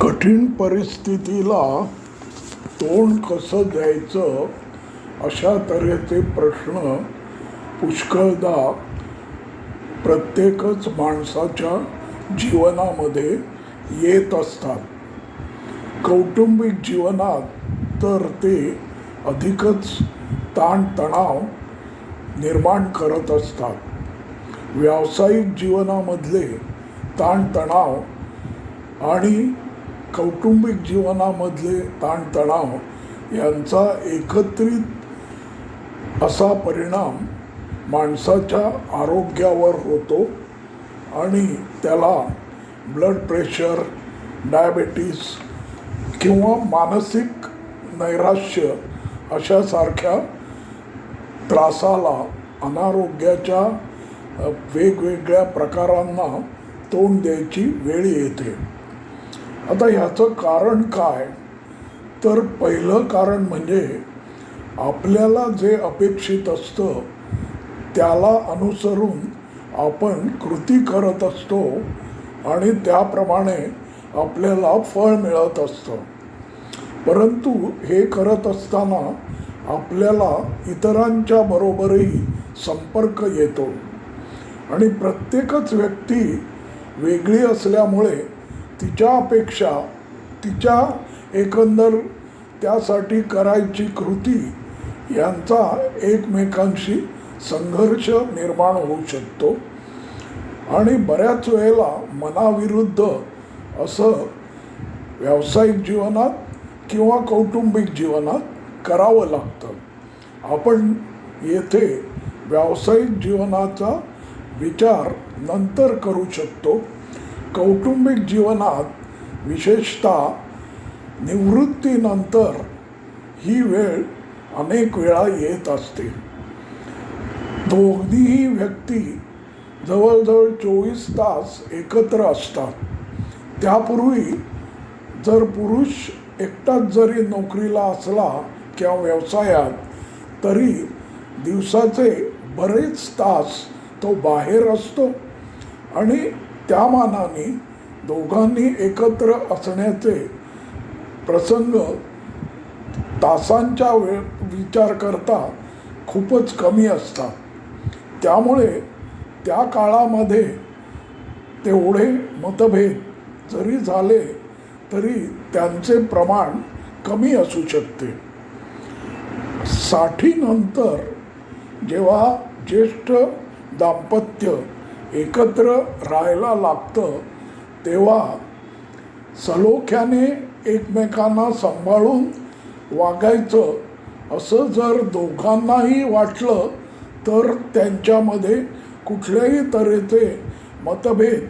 कठीण परिस्थितीला तोंड कसं द्यायचं अशा तऱ्हेचे प्रश्न पुष्कळदा प्रत्येकच माणसाच्या जीवनामध्ये येत असतात. कौटुंबिक जीवनात तर ते अधिकच ताणतणाव निर्माण करत असतात. व्यावसायिक जीवनामधले ताणतणाव आणि कौटुंबिक जीवनामधले ताणतणाव यांचा एकत्रित असा परिणाम माणसाच्या आरोग्यावर होतो आणि त्याला ब्लड प्रेशर डायबेटीस किंवा मानसिक नैराश्य अशासारख्या त्रासाला अनारोग्याच्या वेगवेगळ्या प्रकारांना तोंड द्यायची वेळ येते. आता ह्याचं कारण काय? तर पहिलं कारण म्हणजे आपल्याला जे अपेक्षित असतं त्याला अनुसरून आपण कृती करत असतो आणि त्याप्रमाणे आपल्याला फळ मिळत असतं. परंतु हे करत असताना आपल्याला इतरांच्या बरोबरही संपर्क येतो. आणि प्रत्येकच व्यक्ती वेगळी असल्यामुळे तिच्या अपेक्षा तिच्या एकंदर त्यासाठी करायची कृती यांचा एकमेकांशी संघर्ष निर्माण होऊ शकतो. आणि बऱ्याच वेळेला मनाविरुद्ध असं व्यावसायिक जीवनात किंवा कौटुंबिक जीवनात करावं लागतं. आपण येथे व्यावसायिक जीवनाचा विचार नंतर करू शकतो. कौटुंबिक जीवनात विशेषतः निवृत्तीनंतर ही वेळ अनेक वेळा येत असते. दोन्हीही व्यक्ती जवळजवळ चोवीस तास एकत्र असतात. त्यापूर्वी जर पुरुष एकटाच जरी नोकरीला असला किंवा व्यवसायात तरी दिवसाचे बरेच तास तो बाहेर असतो आणि त्या मानाने दोघांनी एकत्र असण्याचे प्रसंग तासांच्या वेळ विचार करता खूपच कमी असतात. त्यामुळे त्या काळामध्ये तेवढे मतभेद जरी झाले तरी त्यांचे प्रमाण कमी असू शकते. साठीनंतर जेव्हा ज्येष्ठ दाम्पत्य एकत्र राहायला लागतं तेव्हा सलोख्याने एकमेकांना सांभाळून वागायचं. असं जर दोघांनाही वाटलं तर त्यांच्यामध्ये कुठल्याही तऱ्हेचे मतभेद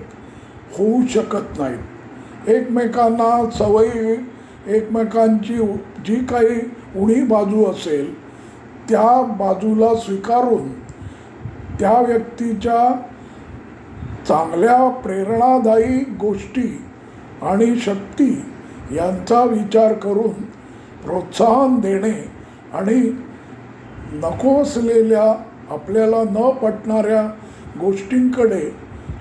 होऊ शकत नाहीत. एकमेकांना सवयी एकमेकांची जी काही उणी बाजू असेल त्या बाजूला स्वीकारून त्या व्यक्तीच्या चांगल्या प्रेरणादायी गोष्टी आणि शक्ती यांचा विचार करून प्रोत्साहन देणे आणि नको असलेल्या आपल्याला न पटणाऱ्या गोष्टींकडे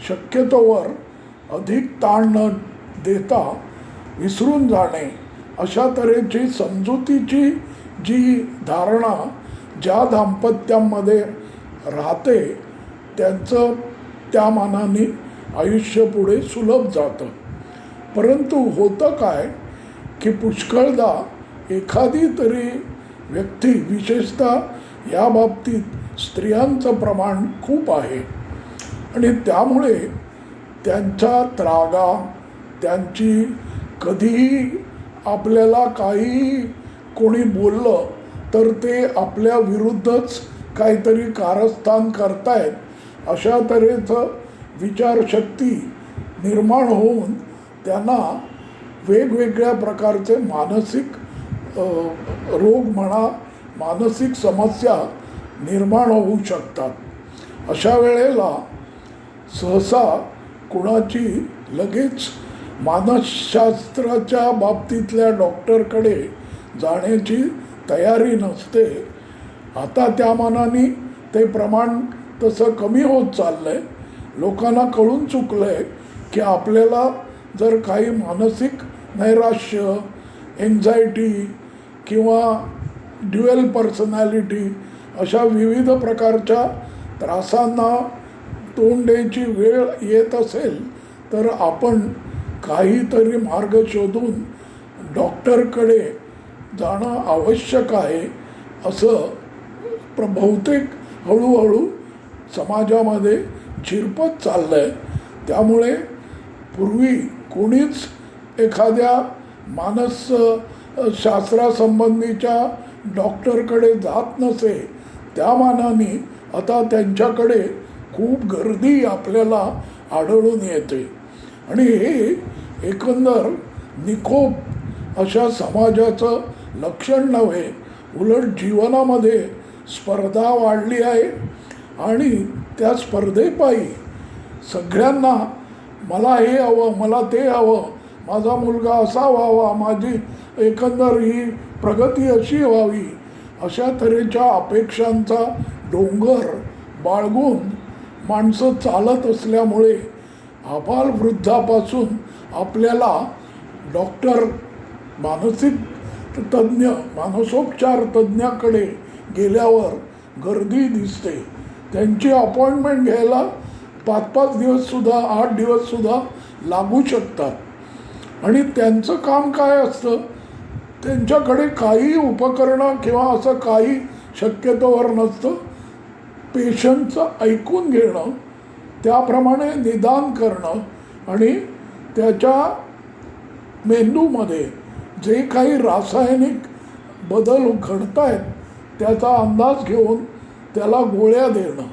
शक्यतोवर अधिक ताण न देता विसरून जाणे. अशा तऱ्हेची समजुतीची जी धारणा ज्या दाम्पत्यांमध्ये राहते त्यांचं त्या मानाने आयुष्य पुढे सुलभ जातं. परंतु होतं काय की पुष्कळदा एखादी तरी व्यक्ती विशेषतः या बाबतीत स्त्रियांचं प्रमाण खूप आहे. आणि त्यामुळे त्यांच्या त्रागा त्यांची कधीही आपल्याला काही कोणी बोललं तर ते आपल्या विरुद्धच काहीतरी कारस्थान करतायत. अशा तऱ्हेचं विचारशक्ती निर्माण होऊन त्यांना वेगवेगळ्या प्रकारचे मानसिक रोग म्हणा मानसिक समस्या निर्माण होऊ शकतात. अशा वेळेला सहसा कुणाची लगेच मानसशास्त्राच्या बाबतीतल्या डॉक्टरकडे जाण्याची तयारी नसते. आता त्या मानाने ते प्रमाण तसं कमी होत चाललं आहे लोकांना कळून चुकलं आहे की आपल्याला जर काही मानसिक नैराश्य एन्झायटी किंवा ड्युएल पर्सनॅलिटी अशा विविध प्रकारच्या त्रासांना तोंड द्यायची वेळ येत असेल तर आपण काहीतरी मार्ग शोधून डॉक्टरकडे जाणं आवश्यक आहे असं प्र बहुतेक हळूहळू समाजामध्ये झिरपत चाललं आहे त्यामुळे पूर्वी कोणीच एखाद्या मानस शास्त्रासंबंधीच्या डॉक्टरकडे जात नसे. त्या मानाने आता त्यांच्याकडे खूप गर्दी आपल्याला आढळून येते. आणि हे एकंदर निकोप अशा समाजाचं लक्षण नव्हे. उलट जीवनामध्ये स्पर्धा वाढली आहे. आणि त्या स्पर्धेपायी सगळ्यांना मला हे हवं मला ते हवं माझा मुलगा असा व्हावा माझी एकंदर ही प्रगती अशी व्हावी अशा तऱ्हेच्या अपेक्षांचा डोंगर बाळगून माणसं चालत असल्यामुळे आबाल वृद्धापासून आपल्याला डॉक्टर मानसिक तज्ज्ञ मानसोपचार तज्ज्ञाकडे गेल्यावर गर्दी दिसते. त्यांची अपॉइंटमेंट घ्यायला पाच पाच दिवससुद्धा आठ दिवससुद्धा लागू शकतात. आणि त्यांचं काम काय असतं? त्यांच्याकडे काही उपकरणं किंवा असं काही शक्यतोवर नसतं. पेशंटचं ऐकून घेणं त्याप्रमाणे निदान करणं आणि त्याच्या मेंदूमध्ये जे काही रासायनिक बदल घडत आहेत त्याचा अंदाज घेऊन त्याला गोळ्या देणं.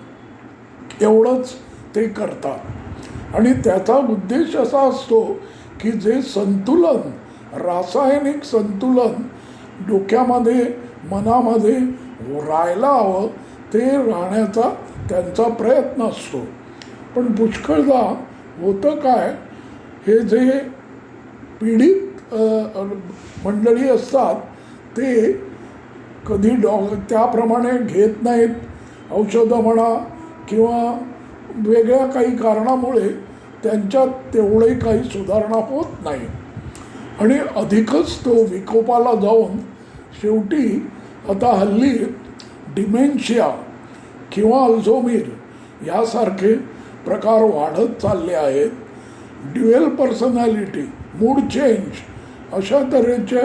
एवढंच ते करतात. आणि त्याचा उद्देश असा असतो की जे संतुलन रासायनिक संतुलन डोक्यामध्ये मनामध्ये राहायला हवं ते राहण्याचा त्यांचा प्रयत्न असतो. पण पुष्कळदा होतं काय हे जे पीडित मंडळी असतात ते कधी डॉ त्याप्रमाणे घेत नाहीत. औषधं म्हणा किंवा वेगळ्या काही कारणामुळे त्यांच्यात तेवढी काही सुधारणा होत नाही. आणि अधिकच तो विकोपाला जाऊन शेवटी आता हल्ली डिमेन्शिया किंवा अल्झोमीर यासारखे प्रकार वाढत चालले आहेत. ड्युएल पर्सनॅलिटी मूड चेंज अशा तऱ्हेचे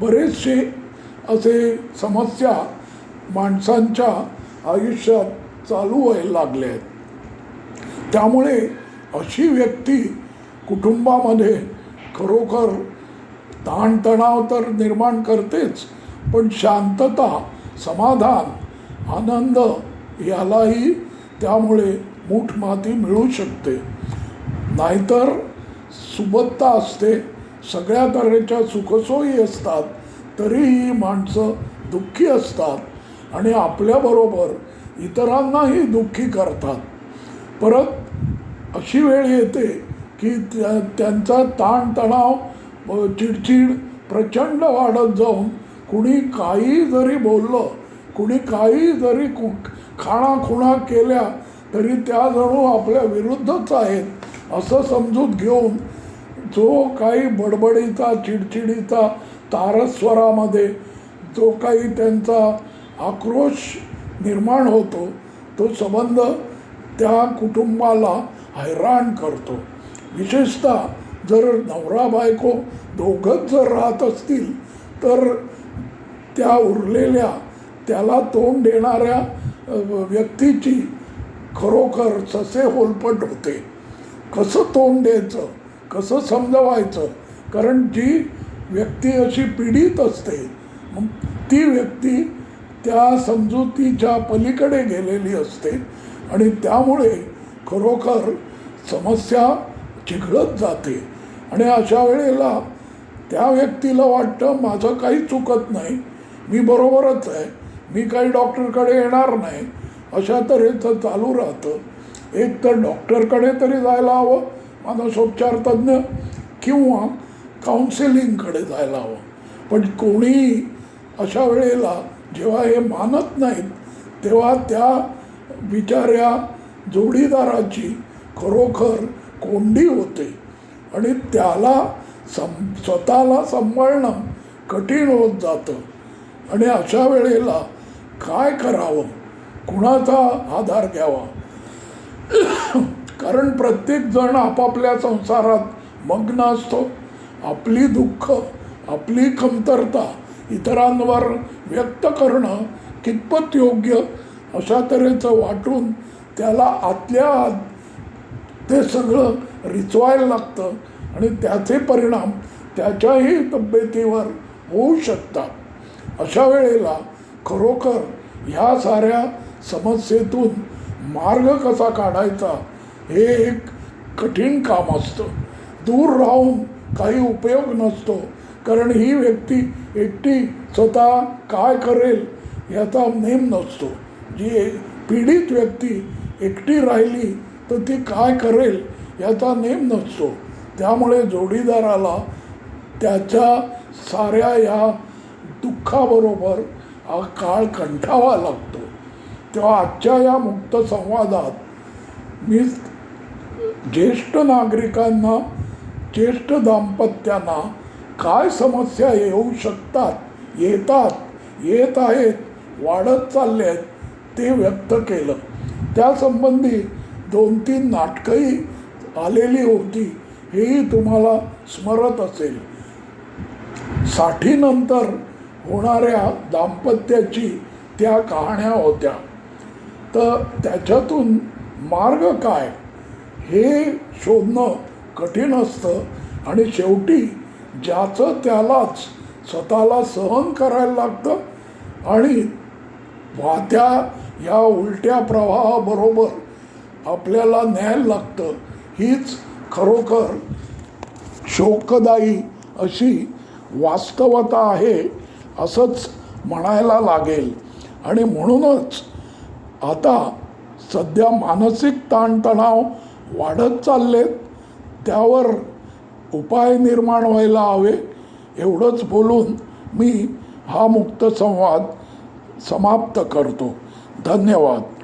बरेचसे असे समस्या माणसांच्या आयुष्यात चालू व्हायला लागले आहेत. त्यामुळे अशी व्यक्ती कुटुंबामध्ये खरोखर ताणतणाव तर निर्माण करतेच पण शांतता समाधान आनंद यालाही त्यामुळे मूठमाती मिळू शकते. नाहीतर सुबत्ता असते सगळ्या तऱ्हेच्या सुखसोयी असतात. तरीही माणसं दुःखी असतात आणि आपल्याबरोबर इतरांनाही दुःखी करतात. परत अशी वेळ येते की त्या त्यांचा ताणतणाव चिडचिड प्रचंड वाढत जाऊन कुणी काही जरी बोललं कुणी काही जरी कु खाणाखुणा केल्या तरी त्या जणू आपल्या विरुद्धच आहेत असं समजूत घेऊन जो काही बडबडीचा चिडचिडीचा तारस्वरामध्ये जो काही त्यांचा आक्रोश निर्माण होतो तो संबंध त्या कुटुंबाला हैराण करतो. विशेषतः जर नवरा बायको दोघंच जर राहत असतील तर त्या उरलेल्या त्याला तोंड देणाऱ्या व्यक्तीची खरोखर ससे होलपट होते. कसं तोंड द्यायचं कसं समजवायचं? कारण जी व्यक्ती अशी पीडित असते. मग ती व्यक्ती त्या समजुतीच्या पलीकडे गेलेली असते आणि त्यामुळे खरोखर समस्या चिघळत जाते. आणि अशा वेळेला त्या व्यक्तीला वाटतं माझं काही चुकत नाही. मी बरोबरच आहे. मी काही डॉक्टरकडे येणार नाही. अशा तऱ्हेचं चालू राहतं. एक तर डॉक्टरकडे तरी जायला हवं मानसोपचार तज्ज्ञ किंवा काउन्सिलिंगकडे जायला हवं. पण कोणी अशा वेळेला जेव्हा हे मानत नाहीत तेव्हा त्या बिचाऱ्या जोडीदाराची खरोखर कोंडी होते. आणि त्याला सं स्वतःला सांभाळणं कठीण होत जातं. आणि अशा वेळेला काय करावं? कुणाचा आधार घ्यावा? कारण प्रत्येकजण आपापल्या संसारात मग्न असतो. आपली दुःख आपली कमतरता इतरांवर व्यक्त करणं कितपत योग्य? अशा तऱ्हेचं वाटून त्याला आतल्या आत ते सगळं रिचवायला लागतं आणि त्याचे परिणाम त्याच्याही तब्येतीवर होऊ शकतात. अशा वेळेला खरोखर ह्या साऱ्या समस्येतून मार्ग कसा काढायचा हे एक कठीण काम असतं. दूर राहून काही उपयोग नसतो. कारण ही व्यक्ती एकटी स्वतः काय करेल याचा नेम नसतो. जी एक पीडित व्यक्ती एकटी राहिली तर ती काय करेल याचा नेम नसतो. त्यामुळे जोडीदाराला त्याच्या साऱ्या या दुःखाबरोबर हा काळ कंठावा लागतो. तेव्हा आजच्या या मुक्त संवादात मी ज्येष्ठ नागरिकांना ज्येष्ठ दाम्पत्यांना काय समस्या येऊ शकतात? येतात येत आहेत वाढत चालले आहेत ते व्यक्त केलं. त्यासंबंधी दोन तीन नाटकंही आलेली होती हेही तुम्हाला स्मरत असेल. साठीनंतर होणाऱ्या दाम्पत्याची त्या कहाण्या होत्या. तर त्याच्यातून मार्ग काय? हे शोधणं कठीण असतं. आणि शेवटी ज्याचं त्यालाच स्वतःला सहन करायला लागतं. आणि वाहत्या या उलट्या प्रवाहाबरोबर आपल्याला न्यायला लागतं. हीच खरोखर शोकदायी अशी वास्तवता आहे असंच म्हणायला लागेल. आणि म्हणूनच आता सध्या मानसिक ताणतणाव वाढत चाललेत. त्यावर उपाय निर्माण व्हायला हवे एवढंच बोलून मी हा मुक्त संवाद समाप्त करतो. धन्यवाद.